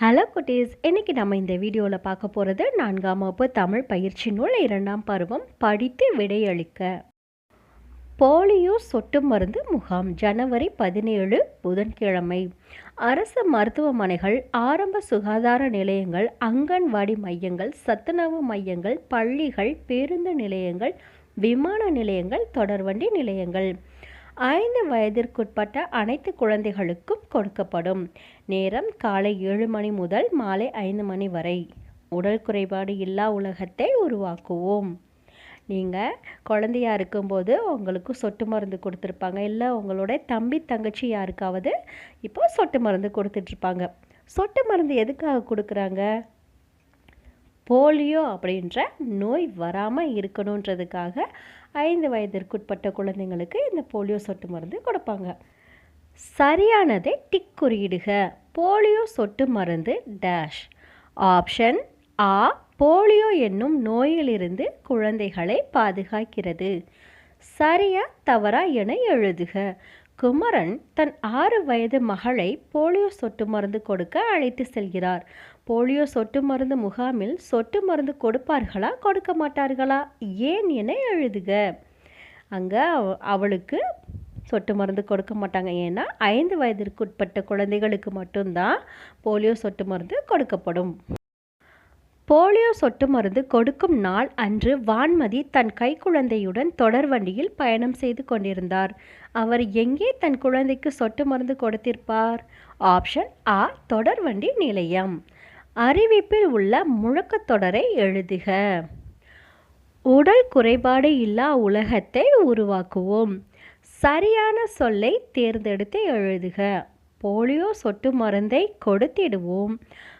Hello குட்டீஸ். இன்னைக்கு நம்ம இந்த வீடியோவில் பார்க்க போகிறது நான்காம் வகுப்பு தமிழ் பயிற்சி நூல் இரண்டாம் பருவம் படித்து விடையளிக்க. போலியோ சொட்டு மருந்து முகாம் ஜனவரி பதினேழு புதன்கிழமை. அரசு மருத்துவமனைகள் ஆரம்ப சுகாதார நிலையங்கள் அங்கன்வாடி மையங்கள் சத்துணவு மையங்கள் பள்ளிகள் பேருந்து நிலையங்கள் விமான நிலையங்கள் தொடர்வண்டி நிலையங்கள். ஐந்து வயதிற்குட்பட்ட அனைத்து குழந்தைகளுக்கும் கொடுக்கப்படும். நேரம் காலை ஏழு மணி முதல் மாலை ஐந்து மணி வரை. உடல் குறைபாடு இல்லா உலகத்தை உருவாக்குவோம். நீங்கள் குழந்தையா இருக்கும்போது உங்களுக்கு சொட்டு மருந்து கொடுத்துருப்பாங்க. இல்லை உங்களோட தம்பி தங்கச்சி யாருக்காவது இப்போ சொட்டு மருந்து கொடுத்துட்ருப்பாங்க சொட்டு மருந்து எதுக்காக கொடுக்குறாங்க? போலியோ அப்படின்ற நோய் வராமல் இருக்கணுன்றதுக்காக ஐந்து வயதிற்குட்பட்ட குழந்தைங்களுக்கு இந்த போலியோ சொட்டு மருந்து கொடுப்பாங்க. சரியானதை டிக் குறியிடுக. போலியோ சொட்டு மருந்து டேஷ். ஆப்ஷன் ஆ போலியோ என்னும் நோயிலிருந்து குழந்தைகளை பாதுகாக்கிறது. சரியா தவறா என எழுதுக. குமரன் தன் ஆறு வயது மகளை போலியோ சொட்டு மருந்து கொடுக்க அழைத்து செல்கிறார். போலியோ சொட்டு மருந்து முகாமில் சொட்டு மருந்து கொடுப்பார்களா கொடுக்க மாட்டார்களா ஏன் என எழுதுக. அங்கே அவளுக்கு சொட்டு மருந்து கொடுக்க மாட்டாங்க. ஏன்னா ஐந்து வயதிற்கு உட்பட்ட குழந்தைகளுக்கு மட்டும்தான் போலியோ சொட்டு மருந்து கொடுக்கப்படும். போலியோ சொட்டு மருந்து கொடுக்கும் நாள் அன்று வான்மதி தன் கைக்குழந்தையுடன் தொடர் வண்டியில் பயணம் செய்து கொண்டிருந்தார். அவர் எங்கே தன் குழந்தைக்கு சொட்டு மருந்து கொடுத்திருப்பார்? ஆப்ஷன் ஆ தொடர்வண்டி நிலையம். அறிவிப்பில் உள்ள முழக்கத் தொடரை எழுதுக. உடல் குறைபாடு இல்லா உலகத்தை உருவாக்குவோம். சரியான சொல்லை தேர்ந்தெடுத்து எழுதுக. போலியோ சொட்டு மருந்தை கொடுத்திடுவோம்.